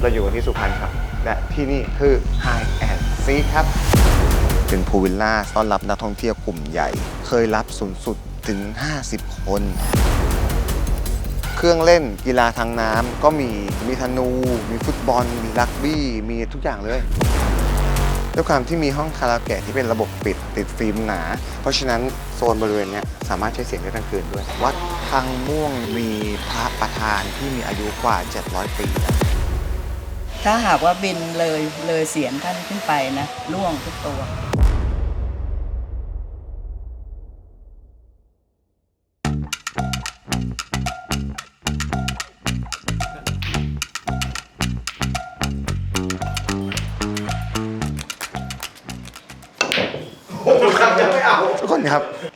เราอยู่กันที่สุพรรณครับ และที่นี่คือ High and Seek ครับ เป็นพูลวิลล่าต้อนรับนักท่องเที่ยวกลุ่มใหญ่ เคยรับสูงสุดถึง 50 คน เครื่องเล่นกีฬาทางน้ำก็มีมีธนู มีฟุตบอล มีรักบี้ มีทุกอย่างเลยด้วยความที่มีห้องคาราโอเกะที่เป็นระบบปิดติดฟิล์มหนา เพราะฉะนั้นโซนบริเวณนี้สามารถใช้เสียงได้ทั้งคืนด้วย วัดพังม่วงมีพระประธานที่มีอายุกว่า 700 ปี ถ้าหากว่าบินเลยเลยเสียงท่านขึ้นไปนะร่วงทุกตัว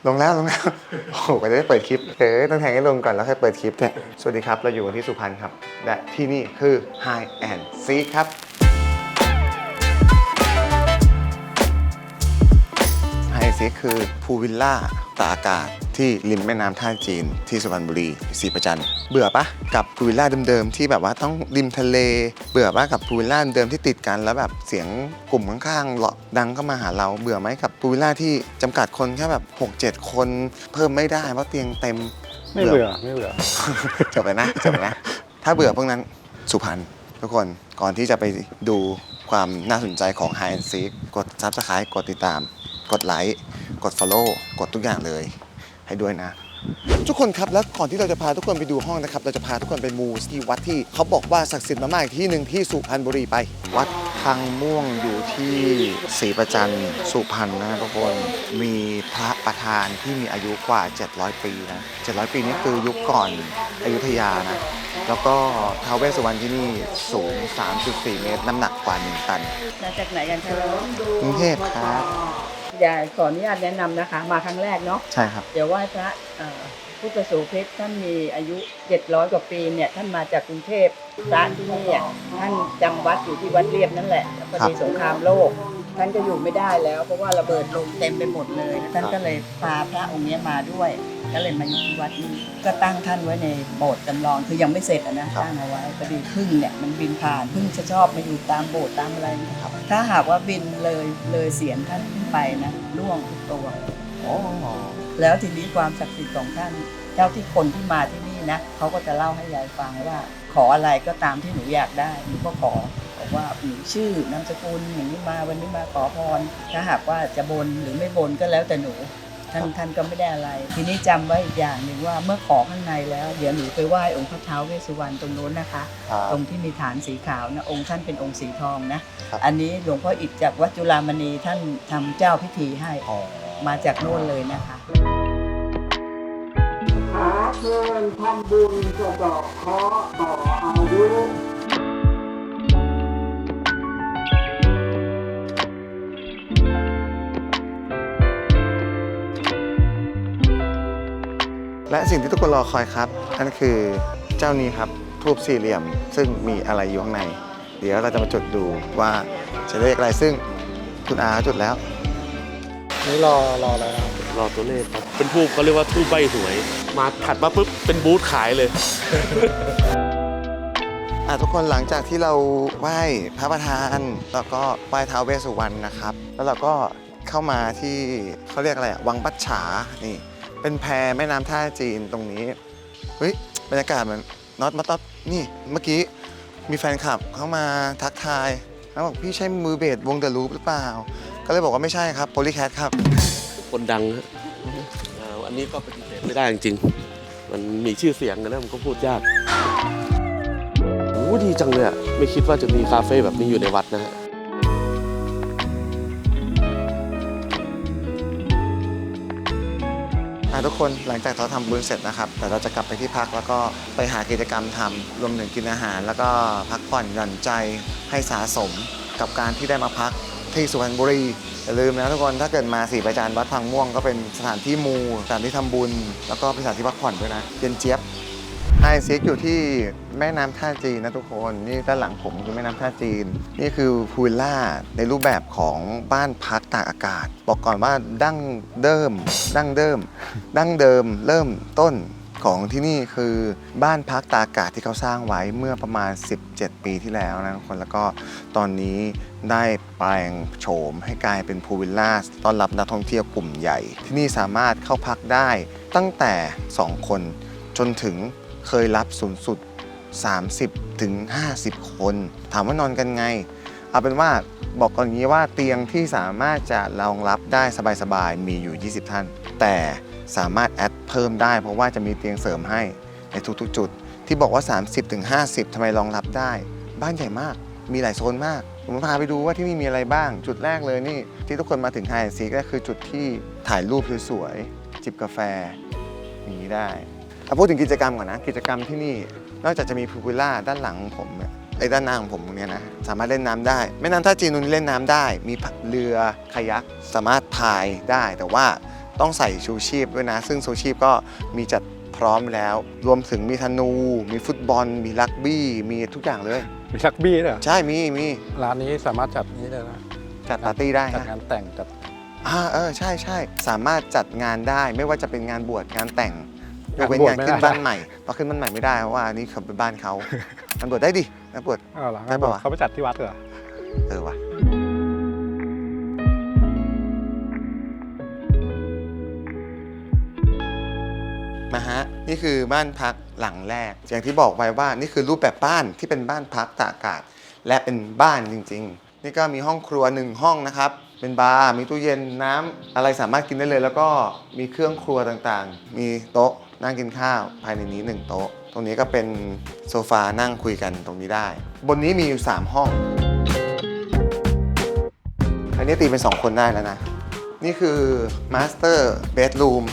ลงแล้วลงแล้วโอ้โหก็จะได้เปิดคลิปเออต้องแทงให้ลงก่อนแล้วค่อยเปิดคลิปเนี่ยสวัสดีครับ เราอยู่กันที่สุพรรณครับ และที่นี่คือ High and Seek ครับไฮซีคือพูลวิลล่าตากอากาศ ที่ริมแม่น้ำท่าจีน ที่สุพรรณบุรีศรีประจันทร์เบื่อปะกับพูลวิลล่าเดิมๆที่แบบว่าต้องริมทะเล เบื่อปะกับพูลวิลล่าเดิมที่ติดกันแล้วแบบเสียงกลุ่มข้างๆเลาะดังเข้ามาหาเราเบื่อไหมกับพูลวิลล่าที่จำกัดคนแค่แบบ 6-7 คนเพิ่มไม่ได้เพราะเตียงเต็มไม่เบื่อไม่เบื่อจบไปนะจบไปนะ ถ้าเบื่อพวกนั้นสุพรรณทุกคนก่อนที่จะไปดูความน่าสนใจของ High and Seek กด Subscribe กดติดตาม กดไลค์ กด Follow กดทุกอย่างเลย ให้ด้วยนะ ทุกคนครับแล้วก่อนที่เราจะพาทุกคนไปดูห้องนะครับ เราจะพาทุกคนไปมูที่วัดที่เขาบอกว่าศักดิ์สิทธิ์มากๆอีกที่หนึ่งที่สุพรรณบุรีไป วัดพังม่วงอยู่ที่ศรีประจันทร์สุพรรณนะทุกคนมีพระประธานที่มีอายุกว่า 700 ปีนะ 700 ปีนี่คือยุคก่อนอยุธยานะแล้วก็ท้าวเวสสุวรรณที่นี่สูง 3.4 เมตร น้ำหนักกว่า 1 ตัน มาจากไหนกันคะกรุงเทพครับ อย่าขออนุญาตแนะนำนะคะ มาครั้งแรกเนาะใช่ครับ เดี๋ยวไหว้พระเอ่อพุทธโสเพชรท่านมีอายุ 700 กว่าปีเนี่ยท่านมาจากกรุงเทพพระที่นี่อะท่านจำวัดอยู่ที่วัดเรียบนั่นแหละแล้วพอดีสงครามโลก ท่านก็อยู่ไม่ได้แล้ว เพราะว่าระเบิดลงเต็มไปหมดเลยแล้วท่านก็เลยพาพระองค์เนี้ยมาด้วยก็เลยมาอยู่ที่วัดนี้ก็ตั้งท่านไว้ในโบสถ์จำลองคือยังไม่เสร็จอะนะตั้งเอาไว้พอดีพึ่งเนี่ยมันบินผ่านพึ่งจะชอบมาอยู่ตามโบสถ์ตามอะไรเนี่ยถ้าหากว่าบินเลยเลยเสียงท่านขึ้นไปนะล่วงทุกตัวแล้วทีนี้ความศักดิ์สิทธิ์ของท่าน เจ้าที่คนที่มาที่นี่นะเขาก็จะเล่าให้ยายฟังว่า ขออะไรก็ตามที่หนูอยากได้หนูก็ขอบอกว่าหนูชื่อนามสกุลอย่างนี้มาวันนี้มาขอพรถ้าหากว่าจะบนหรือไม่บนก็แล้วแต่หนู ท่านท่านก็ไม่ได้อะไร ทีนี้จำไว้อีกอย่างหนึ่งว่าเมื่อขอข้างในแล้ว เดี๋ยวหนูไปไหว้องค์พระเท้าวเวสสุวรรณตรงโน้นนะคะ ตรงที่มีฐานสีขาวนะองค์ท่านเป็นองค์สีทองนะครับอันนี้หลวงพ่ออิฐจากวัดจุฬามณีท่านทำเจ้าพิธีให้มาจากโน่นเลยนะคะขอเชิญทำบุญสะเดอกเคราะห์ต่ออายุ และสิ่งที่ทุกคนรอคอยครับนั่นคือเจ้านี้ครับทูบสี่เหลี่ยม ซึ่งมีอะไรอยู่ข้างใน เดี๋ยวเราจะมาจุดดูว่าจะเลขอะไรซึ่งคุณอาจุดแล้ว นี่รอรออะไรนะครับรอตัวเลขครับ เป็นทูบเขาเรียกว่าทูบใบหวย มาถัดมาปุ๊บเป็นบูธขายเลยอะทุกคนหลังจากที่เราไหว้พระประธาน แล้วก็ไหว้ท้าวเวสสุวรรณนะครับ แล้วเราก็เข้ามาที่เขาเรียกอะไรอะวังปัจฉานี่ เป็นแพแม่น้ำท่าจีนตรงนี้ เฮ้ยบรรยากาศมือนน็อตมาต๊อปนี่เมื่อกี้มีแฟนคลับเข้ามาทักทายแล้วบอกพี่ใช่มือเบสวงเดอะลูปหรือเปล่า ก็เลยบอกว่าไม่ใช่ครับโพลีแคทครับ คนดังฮะอ่าอันนี้ก็ปฏิเสธไม่ได้จริงๆ มันมีชื่อเสียงกันแล้วมันก็พูดยากโอ้ดีจังเลยอะไม่คิดว่าจะมีคาเฟ่แบบนี้อยู่ในวัดนะฮะ ทุกคนหลังจากเราทำบุญเสร็จนะครับ แต่เราจะกลับไปที่พักแล้วก็ไปหากิจกรรมทำรวมถึงกินอาหาร แล้วก็พักผ่อนหย่อนใจให้สะสมกับการที่ได้มาพักที่สุพรรณบุรีอย่าลืมนะทุกคนถ้าเกิดมาสี่ประจานวัดพังม่วงก็เป็นสถานที่มูสถานที่ทำบุญ แล้วก็เป็นสถานที่พักผ่อนด้วยนะเย็นเจี๊ยบ ไฮซิกอยู่ที่แม่น้ำท่าจีนนะทุกคน นี่ด้านหลังผมคือแม่น้ำท่าจีน นี่คือพูลล่าในรูปแบบของบ้านพักตากอากาศ บอกก่อนว่าดั้งเดิม ดั้งเดิม ดั้งเดิม เริ่มต้นของที่นี่คือบ้านพักตากอากาศที่เขาสร้างไว้เมื่อประมาณ 17 ปีที่แล้วนะทุกคนแล้วก็ตอนนี้ได้แปลงโฉมให้กลายเป็นพูลวิลล่าต้อนรับนักท่องเที่ยวกลุ่มใหญ่ ที่นี่สามารถเข้าพักได้ตั้งแต่ 2 คนจนถึง เคยรับสูงสุด 30ถึง50 คน ถามว่านอนกันไง เอาเป็นว่าบอกก่อนงนี้ว่าเตียงที่สามารถจะรองรับได้สบายๆมีอยู่ 20 ท่าน แต่สามารถแอดเพิ่มได้ เพราะว่าจะมีเตียงเสริมให้ในทุกๆจุด ที่บอกว่า30ถึง50ทำไมรองรับได้ บ้านใหญ่มากมีหลายโซนมาก ผมพาไปดูว่าที่นี่มีอะไรบ้าง จุดแรกเลยนี่ ที่ทุกคนมาถึงไฮซีก็คือจุดที่ถ่ายรูปสวยๆจิบกาแฟอย่างนี้ได้ เอาพูดถึงกิจกรรมก่อนนะกิจกรรมที่นี่นอกจากจะมีพูลวิลล่าด้านหลังผมเนี่ยไอ้ด้านหน้าของผมตรงเนี้ยนะสามารถเล่นน้ำได้แม่น้ำท่าจีนตรงนี้เล่นน้ำได้ มีเรือคายักสามารถพายได้ แต่ว่าต้องใส่ชูชีพด้วยนะ ซึ่งชูชีพก็มีจัดพร้อมแล้ว รวมถึงมีธนู มีฟุตบอล มีรักบี้ มีทุกอย่างเลย มีชักบี้ด้วยเหรอใช่มีมีร้านนี้สามารถจัดนี้ได้นะจัดปาร์ตี้ได้จัดนะงานแต่งจัดอ่าเออใช่ใช่สามารถจัดงานได้ไม่ว่าจะเป็นงานบวชงานแต่ง ยงานกเว้นบวชงานไม่ขึ้นได้บ้านใหม่พอขึ้นบ้านใหม่ไม่ได้เพราะว่าอันนี้เขาเป็นบ้านเขางานบวชได้ดิงานบวชอ้าวเหรอได้ปะวะเขาไปจัดที่วัดเหรอเออว่ะมาฮะนี่คือบ้านพักหลังแรก อย่างที่บอกไปว่านี่คือรูปแบบบ้านที่เป็นบ้านพักตากอากาศ และเป็นบ้านจริง ๆ นี่ก็มีห้องครัวหนึ่งห้องนะครับ เป็นบาร์มีตู้เย็นน้ำอะไรสามารถกินได้เลย แล้วก็มีเครื่องครัวต่างๆ มีโต๊ะ นั่งกินข้าวภายในนี้หนึ่งโต๊ะ ตรงนี้ก็เป็นโซฟานั่งคุยกันตรงนี้ได้ บนนี้มีอยู่ 3 ห้อง อันนี้ตีเป็น 2 คนได้แล้วนะ นี่คือมาสเตอร์เบดรูม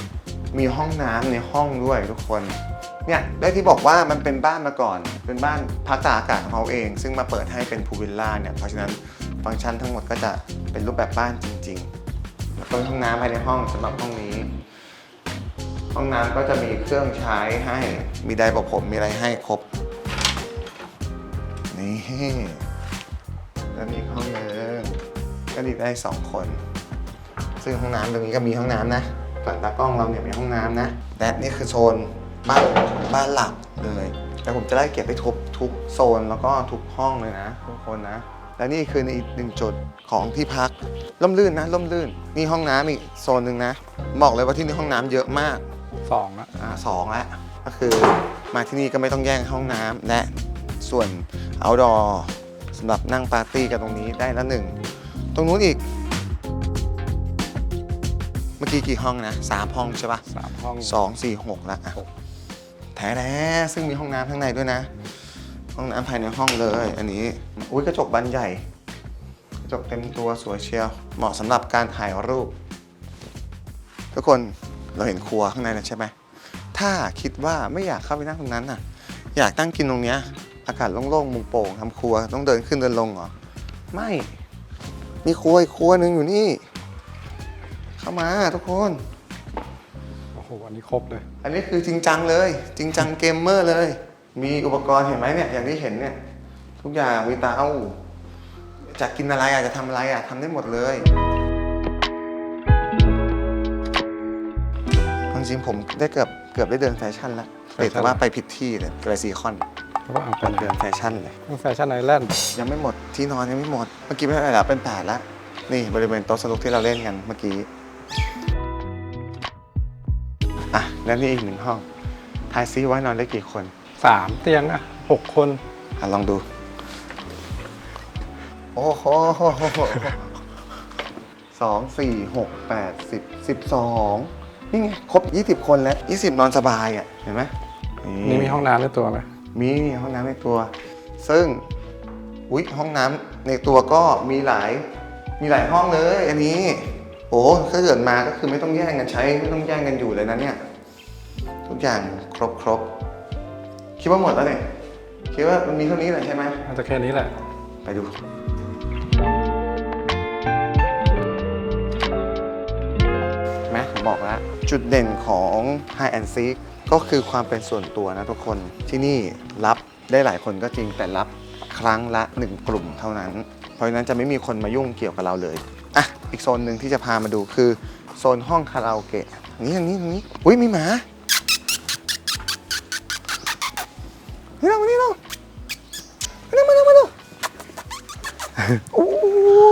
มีห้องน้ำในห้องด้วยทุกคนเนี่ยได้ที่บอกว่ามันเป็นบ้านมาก่อน เป็นบ้านพักตากอากาศของเขาเอง ซึ่งมาเปิดให้เป็นพูลวิลล่าเนี่ย เพราะฉะนั้นฟังก์ชันทั้งหมดก็จะเป็นรูปแบบบ้านจริงๆแล้วก็ห้องน้ำภายในห้องสำหรับห้องนี้ ห้องน้ำก็จะมีเครื่องใช้ให้มีไดร์ประผมมีอะไรให้ครบ นี่แล้วมีอีกห้องนึงก็ดีได้สองคน ซึ่งห้องน้ำตรงนี้ก็มีห้องน้ำนะฝั่งตากล้องเราเนี่ยมีห้องน้ำนะและนี่คือโซนบ้านบ้านหลักเลยแต่ผมจะไล่เก็บไปทุกทุกโซนแล้วก็ทุกห้องเลยนะทุกคนนะ และนี่คือในอีกหนึ่งจุดของที่พักร่มรื่นนะร่มรื่นนี่ห้องน้ำอีกโซนหนึ่งนะ บอกเลยว่าที่นี่ห้องน้ำเยอะมาก สองอะอ่าสองแล้วก็คือมาที่นี่ก็ไม่ต้องแย่งห้องน้ำและส่วน outdoor สำหรับนั่งปาร์ตี้กันตรงนี้ได้ละหนึ่ง ตรงนู้นอีก เมื่อกี้กี่ห้องนะสามห้องใช่ปะ สามห้อง สองสี่หกละอะแท้แล้วซึ่งมีห้องน้ำข้างในด้วยนะ ห้องน้ำภายในห้องเลย อันนี้อุ้ยกระจกบานใหญ่กระจกเต็มตัวสวยเชียว เหมาะสำหรับการถ่ายรูป ทุกคน เราเห็นครัวข้างในแล้วใช่ไหมถ้าคิดว่าไม่อยากเข้าไปนั่งตรงนั้นน่ะ อยากตั้งกินตรงเนี้ยอากาศโล่งๆมุมโป่งทำครัวต้องเดินขึ้นเดินลงเหรอไม่มีครัวอีกครัวหนึ่งอยู่นี่ เข้ามาทุกคน โอ้โห อันนี้ครบเลย อันนี้คือจริงจังเลย จริงจังเกมเมอร์เลย มีอุปกรณ์เห็นไหมเนี่ยอย่างที่เห็นเนี่ย ทุกอย่างมีเตาจะกินอะไรอะจะทำอะไรอะทำได้หมดเลย จริงๆผมได้เกือบเกือบได้เดินแฟชั่นแล้วแฟชั่นแต่ว่าไปผิดที่เลยไกลซีคอนเพราะว่าเอาไปเดินแฟชั่นเลยแฟชั่นไอแลนด์ยังไม่หมดที่นอนยังไม่หมด เมื่อกี้ไม่เท่าไหร่แล้วเป็นแปดแล้วนี่บริเวณโต๊ะสนุกที่เราเล่นกันเมื่อกี้อะแล้วนี่อีกหนึ่งห้องทายซิว่านอนได้กี่คนสามเตียงอะหกคนอะลองดู โอ้โหสองสี่หกแปดสิบสิบสอง นี่ไงครบยี่สิบคนแล้วยี่สิบนอนสบายอะเห็นไหมนี่มีห้องน้ำในตัวไหมมีห้องน้ำในตัว ซึ่งอุ๊ยห้องน้ำในตัวก็มีหลายมีหลายห้องเลย อันนี้ โอ้ถ้าเกิดมาก็คือไม่ต้องแย่งกันใช้ไม่ต้องแย่งกันอยู่เลยนะเนี่ยทุกอย่างครบครบคิดว่าหมดแล้วเนี่ยคิดว่ามันมีเท่านี้แหละใช่ไหมน่าจะแค่นี้แหละ ไปดูแม้ผมบอกแล้ว จุดเด่นของ High and Seek ก็คือความเป็นส่วนตัวนะทุกคนที่นี่รับได้หลายคนก็จริงแต่รับครั้งละ 1 กลุ่มเท่านั้น เพราะฉะนั้นจะไม่มีคนมายุ่งเกี่ยวกับเราเลยอะอีกโซนหนึ่งที่จะพามาดูคือ โซนห้องคาราโอเกะนี่นี้อย่นี้อุ้ยมีหมานี่เรามานี่เรามาดูมาดูมาดูอุ้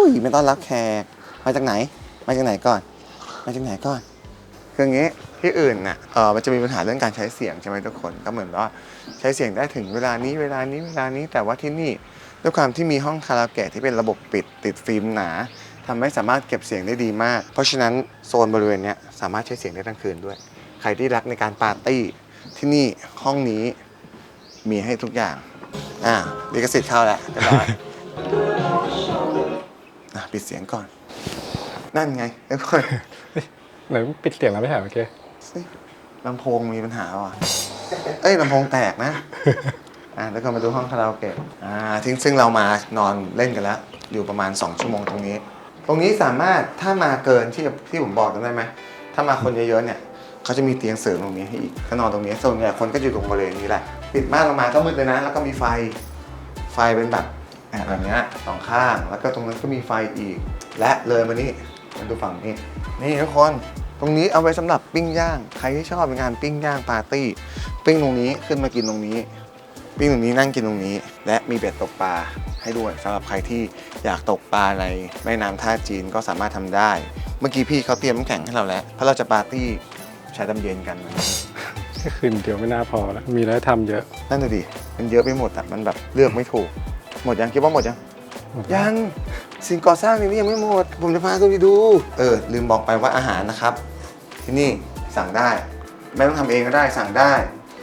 ยไม่ต้อนรับแขกมาจากไหน มาจากไหนก่อน มาจากไหนก่อน คืออย่างงี้ที่อื่นน่ะเออมันจะมีปัญหาเรื่องการใช้เสียงใช่ไหมทุกคนก็เหมือนว่าใช้เสียงได้ถึงเวลานี้เวลานี้เวลานี้แต่ว่าที่นี่ด้วยความที่มีห้องคาราโอเกะที่เป็นระบบปิดติดฟิล์มหนาทำให้สามารถเก็บเสียงได้ดีมาก เพราะฉะนั้นโซนบริเวณนี้สามารถใช้เสียงได้ทั้งคืนด้วย ใครที่รักในการปาร์ตี้ที่นี่ห้องนี้มีให้ทุกอย่าง อ่าลิขสิทธิ์เข้าแล้วเรียบร้อยปิดเสียงก่อน นั่นไงทุกคน ไหนปิดเสียงแล้วไม่ใช่เหรอเมื่อกี้ลำโพงมีปัญหาว่ะ เอ้ยลำโพงแตกนะ อ่าแล้วก็มาดูห้องคาราโอเกะ อ่าที่ซึ่งเรามานอนเล่นกันแล้ว อยู่ประมาณ 2 ชั่วโมงตรงนี้ ตรงนี้สามารถถ้ามาเกินที่ที่ผมบอกกันได้ไหม ถ้ามาคนเยอะๆเนี่ยเขาจะมีเตียงเสริมตรงนี้ให้อีกถ้านอนตรงนี้ส่วนใหญ่คนก็อยู่ตรงบริเวณนี้แหละ ปิดม่านลงมาก็มืดเลยนะ แล้วก็มีไฟ ไฟเป็นแบบอะแบบนี้สองข้าง แล้วก็ตรงนั้นก็มีไฟอีก และเลยมานี่มาดูฝั่งนี้ นี่ทุกคน ตรงนี้เอาไว้สำหรับปิ้งย่าง ใครที่ชอบงานปิ้งย่างปาร์ตี้ ปิ้งตรงนี้ขึ้นมากินตรงนี้ ปิ้งตรงนี้นั่งกินตรงนี้ และมีเบ็ดตกปลาให้ด้วยสำหรับใครที่อยากตกปลาในแม่น้ำท่าจีนก็สามารถทำได้ เมื่อกี้พี่เขาเตรียมน้ำแข็งให้เราแล้วเพราะเราจะปาร์ตี้ใช้น้ำเย็นกันวันนี้แค่คืนเดียวไม่น่าพอแล้วมีอะไรให้ทำเยอะ นั่นน่ะดิมันเยอะไปหมดอะมันแบบเลือกไม่ถูก หมดยังคิดว่าหมดยังหมดยังสิ่งก่อสร้างในนี้ยังไม่หมด ผมจะพาคุณไปดู เออ ลืมบอกไปว่าอาหารนะครับ ที่นี่สั่งได้ ไม่ต้องทำเองก็ได้สั่งได้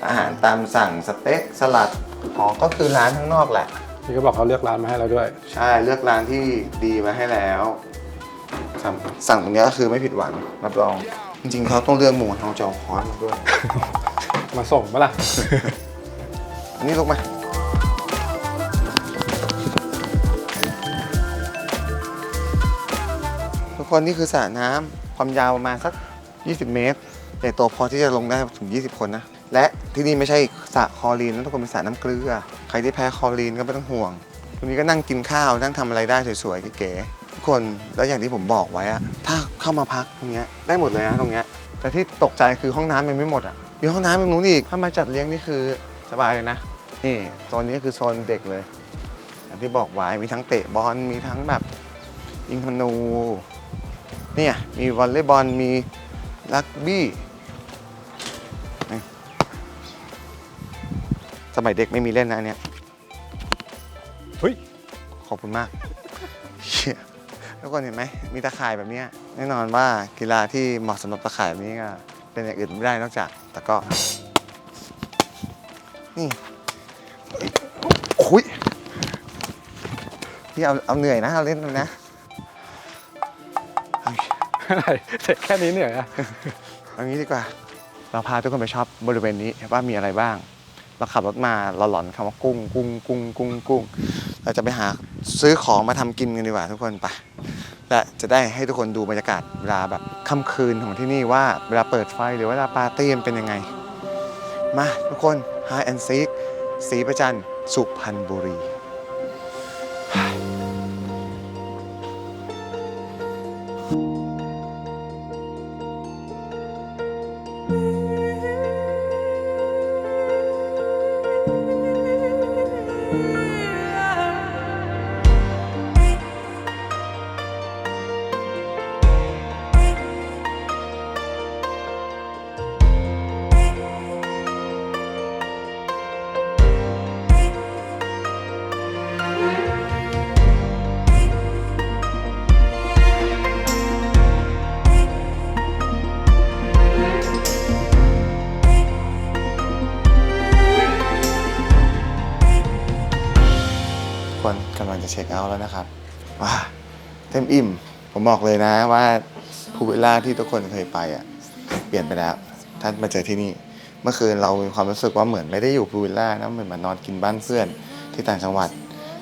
อาหารตามสั่งสเต็กสลัดอ๋อก็คือร้านข้างนอกแหละพี่ก็บอกเขาเลือกร้านมาให้เราด้วย ใช่เลือกร้านที่ดีมาให้แล้วสั่งสั่งตรงนี้ก็คือไม่ผิดหวังรับรอง จริงๆเขาต้องเลือกหมูเทาจอคอนมาด้วย มาส่งปะล่ะ อันนี้ลงมา ทุกคนนี่คือสระน้ำความยาวประมาณสัก 20 เมตรใหญ่โตพอที่จะลงได้ถึง 20 คนนะ และที่นี่ไม่ใช่สระคอรีนนะทุกคนเป็นสระน้ำเกลือ ใครที่แพ้คอรีนก็ไม่ต้องห่วงตรงนี้ก็นั่งกินข้าวนั่งทำอะไรได้สวยๆเก๋ๆทุกคนแล้วอย่างที่ผมบอกไว้อะถ้าเข้ามาพักตรงเนี้ยได้หมดเลยนะตรงเนี้ยแต่ที่ตกใจคือห้องน้ำมันไม่หมดอะมีห้องน้ำตรงนู้นอีกถ้ามาจัดเลี้ยงนี่คือสบายเลยนะนี่โซนนี้คือโซนเด็กเลยอย่างที่บอกไว้มีทั้งเตะบอลมีทั้งแบบยิงธนูเนี่ยมีวอลเลย์บอลมี รักบี้นี่สมัยเด็กไม่มีเล่นนะอันเนี้ยเฮ้ย ขอบคุณมากเชี่ยทุกคนเห็นไหม มีตะข่ายแบบเนี้ยแน่นอนว่ากีฬาที่เหมาะสำหรับตะข่ายแบบนี้ก็เป็นอย่างอื่นไม่ได้นอกจากตะกร้อนี่โอ้ยพี่เอาเอาเหนื่อยนะ เอาเล่นนะ อะไรเสร็จแค่นี้เหนื่อยอะเอางี้ดีกว่า เราพาทุกคนไปชอบบริเวณนี้ว่ามีอะไรบ้าง เราขับรถมาเราหลอนคำว่ากุ้งกุ้งกุ้งกุ้งกุ้ง เราจะไปหาซื้อของมาทำกินกันดีกว่าทุกคนไปและจะได้ให้ทุกคนดูบรรยากาศเวลาแบบค่ำคืนของที่นี่ว่าเวลาเปิดไฟหรือว่าเวลาปาร์ตี้มันเป็นยังไง มาทุกคน High and Seek สีประจันทร์สุพรรณบุรี ช็คเอาท์แล้วนะครับว้าเต็มอิ่ม ผมบอกเลยนะว่าภูวิลล่าที่ทุกคนเคยไปอะเปลี่ยนไปแล้วท่านมาเจอที่นี่ เมื่อคืนเรามีความรู้สึกว่าเหมือนไม่ได้อยู่ภูวิลล่านะเหมือนมานอนกินบ้านเพื่อนที่ต่างจังหวัด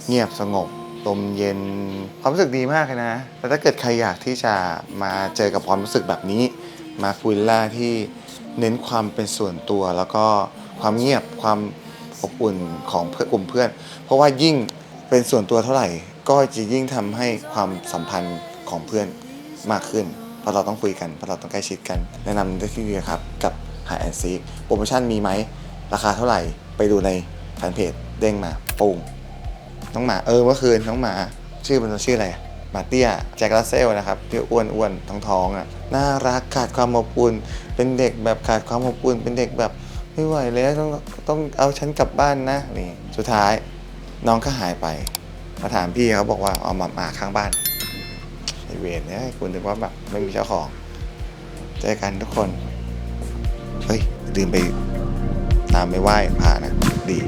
เงียบสงบลมเย็นความรู้สึกดีมากเลยนะแต่ถ้าเกิดใครอยากที่จะมาเจอกับความรู้สึกแบบนี้ มาภูวิลล่าที่เน้นความเป็นส่วนตัวแล้วก็ความเงียบความอบอุ่นของเพื่อนกลุ่มเพื่อน เพราะว่ายิ่ง เป็นส่วนตัวเท่าไหร่ ก็จะยิ่งทำให้ความสัมพันธ์ของเพื่อนมากขึ้นเพราะเราต้องคุยกันเพราะเราต้องใกล้ชิดกัน แนะนำได้ที่นี่ครับ กับ High and Seek โปรโมชั่นมีไหม ราคาเท่าไหร่ไปดูในแฟนเพจเด้งมาปุ้งน้องหมาเออเมื่อคืนน้องหมา ชื่อมันชื่ออะไรมาเตี้ยแจ็คลาเซลนะครับที่อ้วนอ้วนท้องท้องอะน่ารักขาดความอบอุ่น เป็นเด็กแบบขาดความอบอุ่น เป็นเด็กแบบไม่ไหวแล้วต้องต้องเอาฉันกลับบ้านนะนี่สุดท้าย น้องก็หายไปมาถามพี่เขาบอกว่าเอามาหมาข้างบ้านไอเวรเนี่ยคุณถึงว่าแบบไม่มีเจ้าของเจอกันทุกคน เฮ้ยลืมไปตามไปไหว้พระนะ ดี